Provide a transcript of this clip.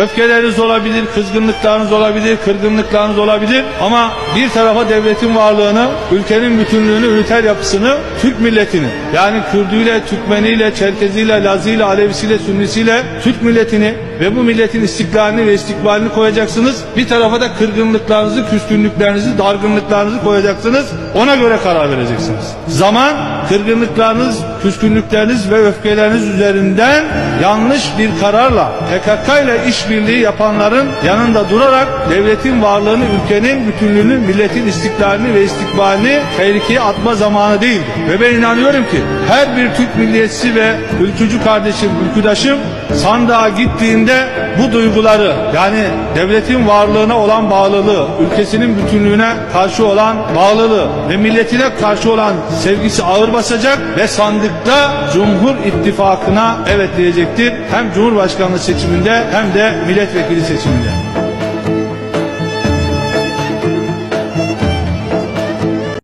öfkeleriniz olabilir, kızgınlıklarınız olabilir, kırgınlıklarınız olabilir ama bir tarafa devletin varlığını, ülkenin bütünlüğünü, üniter yapısını, Türk milletini yani Kürdüyle, Türkmeniyle, Çerkeziyle, Lazıyla, Alevisiyle, Sünnisiyle Türk milletini ve bu milletin istiklalini ve istikbalini koyacaksınız. Bir tarafa da kırgınlıklarınızı, küskünlüklerinizi, dargınlıklarınızı koyacaksınız. Ona göre karar vereceksiniz. Zaman kırgınlıklarınız, küskünlükleriniz ve öfkeleriniz üzerinden yanlış bir kararla PKK ile işbirliği yapanların yanında durarak devletin varlığını, ülkenin bütünlüğünü, milletin istiklalini ve istikbalini tehlikeye atma zamanı değildir. Ve ben inanıyorum ki her bir Türk milliyetçisi ve ülkücü kardeşim, ülküdaşım sandığa gittiğinde bu duyguları yani devletin varlığına olan bağlılığı, ülkesinin bütünlüğüne karşı olan bağlılığı ve milletine karşı olan sevgisi ağır basacak ve sandıkta Cumhur İttifakı'na evet diyecektir. Hem Cumhurbaşkanlığı seçiminde hem de milletvekili seçiminde.